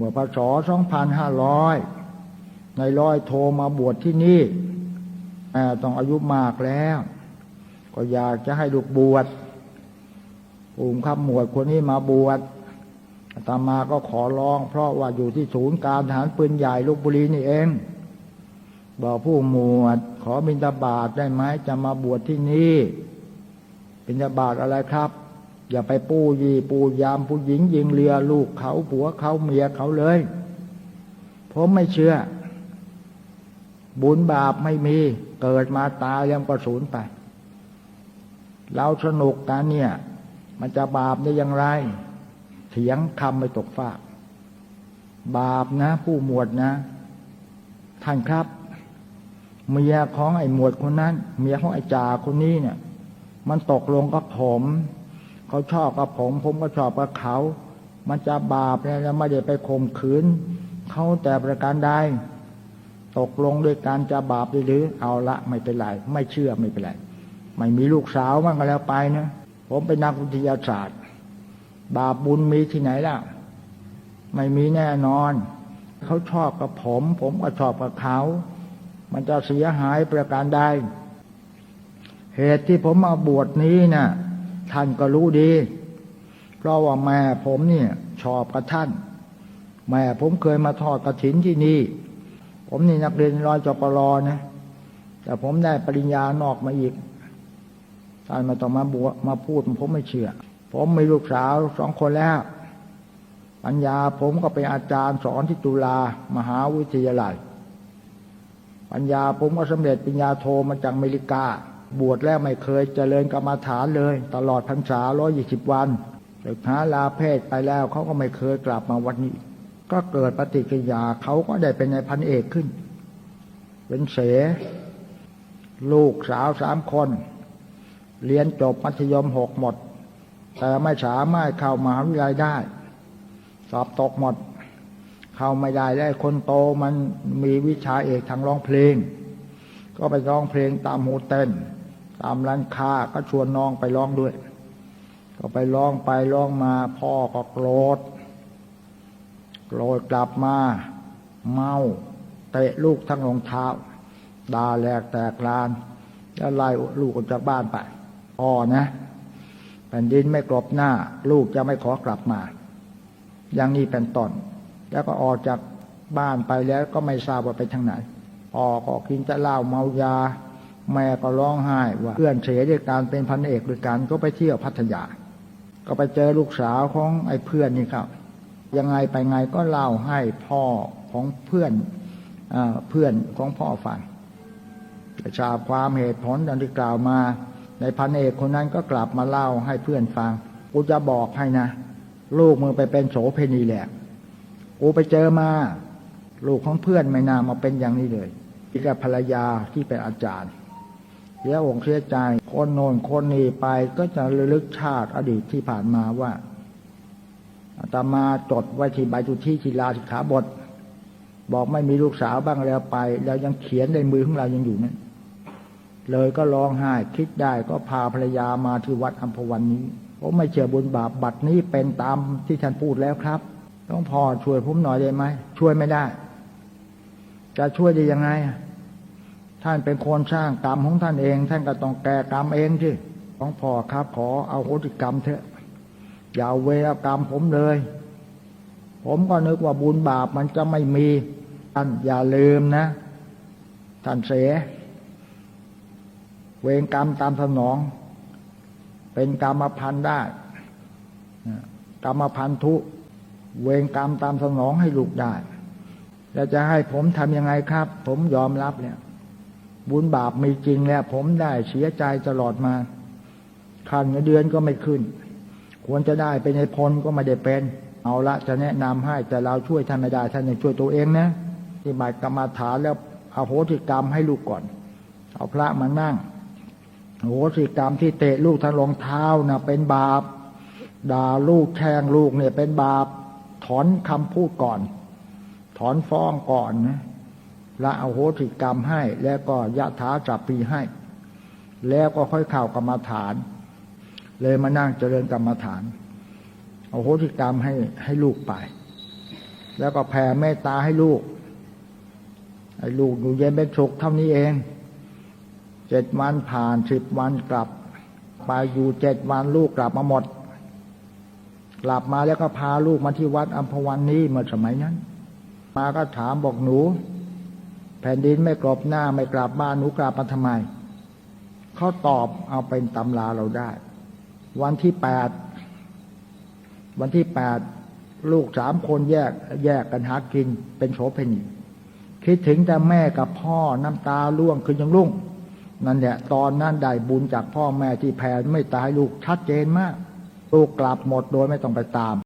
มื่อพศ 2500 ในร้อยโทรมาบวชที่นี่แม่ต้องอายุมากแล้ว ก็อยากจะให้ลูกบวชปุ่มขับหมวดคนนี้มาบวชอามาก็ขอร้อง เพราะว่าอยู่ที่ศูนย์การทหารปืนใหญ่ลบบุรีนี่เอง บอกผู้หมวด ขอบิณฑบาตได้ไหมจะมาบวชที่นี่บิณฑบาตอะไรครับ อย่าไปปู้ยีปูยามผู้หญิงยิงเรือลูกเขาผัวเขาเมียเขาเลย ผมไม่เชื่อ บุญบาปไม่มี เกิดมาตายยังกระสูญไป เราสนุกกันเนี่ย มันจะบาปได้อย่างไร เถียงคำไม่ตกฟาก บาปนะ ผู้หมวดนะ ท่านครับ เมียของไอ้หมวดคนนั้น เมียของไอ้จ่าคนนี้เนี่ย มันตกลงกับผม เขาชอบกับผม ผมก็ชอบกับเขา มันจะบาปเนี่ยไม่ได้ไปข่มขืนเขาแต่ประการใดตกลงด้วยการจะบาปหรือเอาละไม่เป็นไรไม่เชื่อไม่เป็นไรไม่มีลูกสาวมันก็แล้วไปนะผมเป็นนักวิทยาศาสตร์ บาปบุญมีที่ไหนล่ะ ไม่มีแน่นอน เขาชอบกับผม ผมก็ชอบกับเขา มันจะเสียหายประการใดเหตุที่ผมมาบวชนี้นะ่ะ ท่านก็รู้ดี เพราะว่าแม่ผมเนี่ยชอบกับท่าน แม่ผมเคยมาทอดกระถินที่นี่ ผมนี่นักเรียนร้อยจปรนะ แต่ผมได้ปริญญานอกมาอีกท่านมาต้องมาบวมาพูดผมไม่เชื่อ ผมมีลูกสาวสองคนแล้ว ปัญญาผมก็เป็นอาจารย์สอนที่จุฬามหาวิทยาลัย ปัญญาผมก็สำเร็จปริญญาโทมาจากอเมริกา บวชแล้วไม่เคยเจริญกรรมาฐานเลย ตลอดพรรษาร้อยยี่สิบวันศึกหาลาเพศไปแล้วเขาก็ไม่เคยกลับมาวัดนี้ ก็เกิดปฏิกิริยาเขาก็ได้เป็นในายพันเอกขึ้น เป็นเสลูกสาวสามคน เรียนจบมัธยมหกหมด แต่ไม่สามารถเข้ามหาวิทยาลัยได้ สอบตกหมด เข้าไม่ได้แล้วคนโตมันมีวิชาเอกทางร้องเพลง ก็ไปร้องเพลงตามหูเต้น ตามร้านค้าก็ชวนน้องไปร้องด้วย ก็ไปร้องไปร้องมา พ่อก็โกรธโกรธกลับมา เมาเตะลูกทั้งรองเท้าด่าแหลกแตกลาน แล้วไล่ลูกออกจากบ้านไปพ่อนะแผ่นดินไม่กรบหน้า ลูกจะไม่ขอกลับมา อย่างนี้เป็นต้นแล้วก็ออกจากบ้านไปแล้วก็ไม่ทราบว่าไปทางไหนพ่อก็กินจะเหล้าเมายา แม่ก็ร้องไห้ว่าเพื่อนเสียด้วยการเป็นพันเอกด้วยกันก็ไปเที่ยวพัทยา ก็ไปเจอลูกสาวของไอ้เพื่อนนี่ครับ ยังไงไปไงก็เล่าให้พ่อของเพื่อนอเพื่อนของพ่อฟังทราบความเหตุผลดังที่กล่าวมา ในพันเอกคนนั้นก็กลับมาเล่าให้เพื่อนฟัง กูจะบอกให้นะ ลูกมึงไปเป็นโสเพณีแหละ กูไปเจอมา ลูกของเพื่อนไม่นามาเป็นอย่างนี้เลยอีกับภรรยาที่เป็นอาจารย์ เสียอกเสียใจ คนโน่นคนนี้ไปก็จะระลึกชาติอดีตที่ผ่านมาว่าอาตมาจดไว้ที่ใบจุที่ศิลาสิกขาบท บอกไม่มีลูกสาวบ้างแล้วไป แล้วยังเขียนในมือของเรายังอยู่นั่นเลยก็ร้องไห้คิดได้ก็พาภรรยามาที่วัดอัมพวันนี้ผมไม่เชื่อบุญบาปบัตรนี้เป็นตามที่ท่านพูดแล้วครับต้องพอช่วยผมหน่อยได้ไหมช่วยไม่ได้ จะช่วยได้ยังไง ท่านเป็นคนสร้างกรรมของท่านเอง ท่านก็ต้องแก้กรรมเองที่ของพ่อครับขอเอาโหติกรรมเถอะอย่าเอาเวรกรรมผมเลย ผมก็นึกว่าบุญบาปมันจะไม่มีท่านอย่าลืมนะ ท่านเสียเวรกรรมตามสนอง เป็นกรรมพันธ์ได้กรรมพันธุ เวรกรรมตามสนองให้ลูกได้ แล้วจะให้ผมทำยังไงครับ ผมยอมรับเนี่ย บุญบาปมีจริงแล้วผมได้เสียใจตลอดมาคันเงินเดือนก็ไม่ขึ้น ควรจะได้เป็นในพลก็ไม่ได้เป็น เอาละจะแนะนำให้แต่เราช่วยท่านไม่ได้ท่านช่วยตัวเองนะที่หมายกรรมาฐานแล้วเอาโหติกรรมให้ลูกก่อน เอาพระมานั่งโหสิกรรมที่เตะลูกทางรองเท้านะเป็นบาปด่าลูกแช่งลูกเนี่ยเป็นบาป ถอนคำพูดก่อน ถอนฟ้องก่อนนะ ละเอาโหสิกรรมให้ แล้วก็ยะถาจับปีให้ แล้วก็ค่อยข่าวกรรมฐาน เลยมานั่งเจริญกรรมฐานเอาโหสิกรรมให้ให้ลูกไป แล้วก็แผ่เมตตาให้ลูกให้ลูกอยู่เย็นเป็นสุขเท่านี้เองเจ็ดวันผ่านสิบวันกลับไปอยู่เจ็ดวันลูกกลับมาหมด กลับมาแล้วก็พาลูกมาที่วัดอัมพวันนี้เมื่อสมัยนั้น มาก็ถามบอกหนู แผ่นดินไม่กรบหน้าไม่กลับบ้านหนูกลับมาทำไมเขาตอบเอาเป็นตำราเราได้ วันที่แปดวันที่แปดลูกสามคนแยกแยกกันหากินเป็นโสเพณีคิดถึงแต่แม่กับพ่อน้ำตาล่วงขึ้นยังลุ่ง นั่นแหละตอนนั้นได้บุญจากพ่อแม่ที่แผ่ไม่ตายลูกชัดเจนมาก ลูกกลับหมดโดยไม่ต้องไปตาม